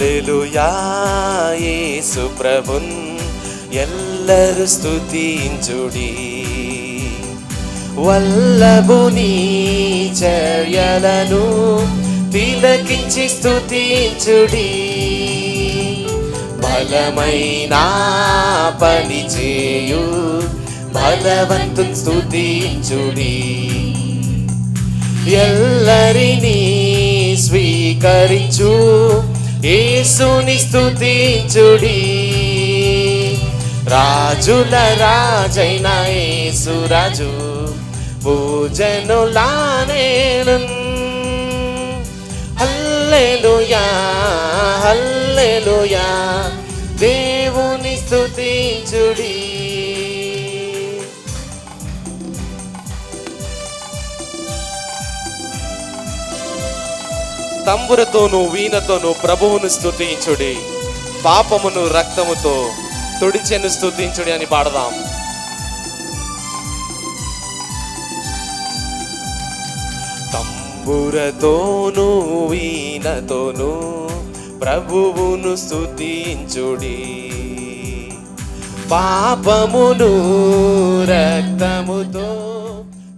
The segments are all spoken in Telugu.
హల్లెలూయా యేసు ప్రభున్ ఎల్లరు స్తుతించుడి. వల్లభుని చర్యలను తిలకించి స్తుతించుడి. బలమైన పని చేయు బలవంతు స్తుతించుడి. ఎల్లరినీ స్వీకరించు యేసుని స్తుతించుడి. రాజుల రాజైన యేసు రాజు పూజనులానేను హల్లెలూయా హల్లెలూయా. తంబురతోను వీణతోను ప్రభువును స్తుతించుడి. పాపమును రక్తముతో తుడిచెను స్తుతించుడి అని పాడదాం. తంబురతోను వీణతోను ప్రభువును స్తుతించుడి. పాపమును రక్తముతో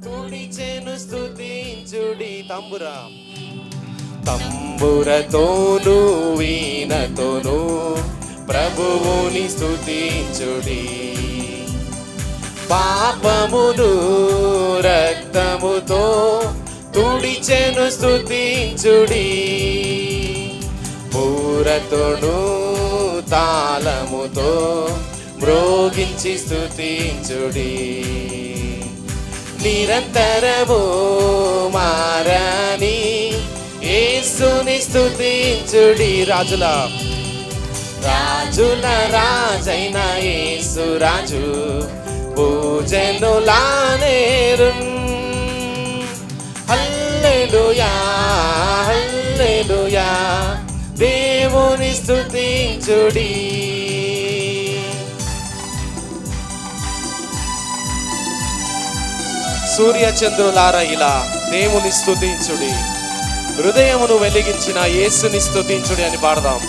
తుడిచెను స్థుతించుడి తంబురా. తంబురతోను వీణతోను ప్రభువుని స్థుతించుడి పాపమును రక్తముతో తుడిచెను స్థుతించుడి పూరతోను తాళముతో మ్రోగించి స్థుతించుడి నిరంతరము మారా స్థుతించుడి రాజుల. రాజుల రాజైన యేసు రాజు పూజనులానేరు హల్లెలూయా హల్లెలుయా దేవుని స్థుతించుడి సూర్య చంద్రులార ఇలా దేవుని స్థుతించుడి హృదయమును వెలిగించిన యేసుని స్థుతించుడి అని పాడదాం.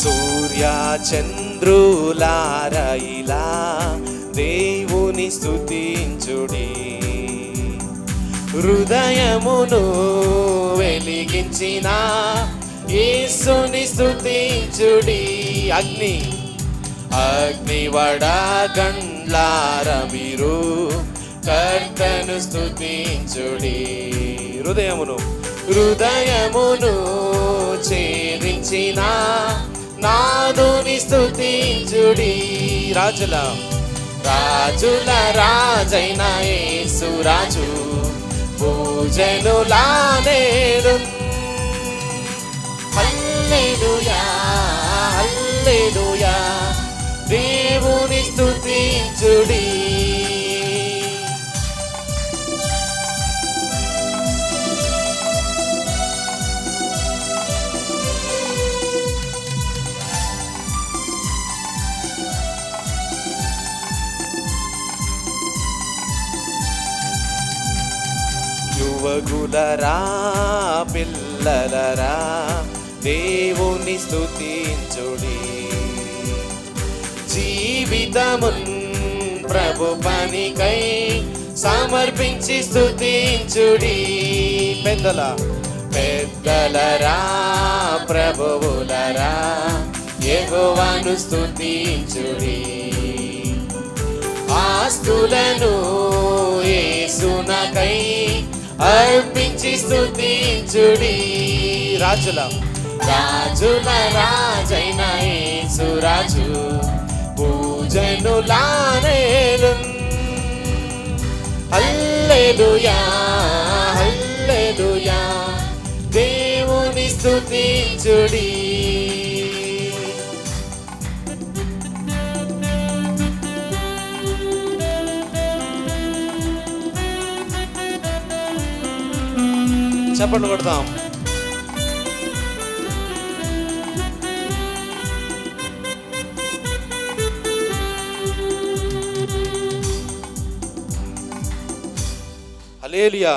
సూర్య చంద్రులారైలా దేవుని స్థుతించుడి హృదయమును వెలిగించిన యేసుని స్థుతించుడి అగ్ని అగ్నివడ గండ్లార మీరు. కర్తను స్థుతించుడి హృదయమును హృదయమును ఛేదించిన నాదుని స్థుతించుడి రాజుల రాజుల రాజైన యేసు లా యువకులరా పిల్లలరా దేవుని స్థుతించుడి జీవితమున్ ప్రభు పనికై సమర్పించి స్థుతించుడి పెద్దల పెద్దలరా ప్రభువులరా ఎగువను స్థుతించుడి ఆస్తులను అర్పించి స్థుతించుడి రాజుల. రాజుల రాజైన యేసు రాజు పూజనులానేలు హల్లెలూయా హల్లెలూయా దేవుని స్థుతించుడి చెప్పండి కొడతాం అలేలియా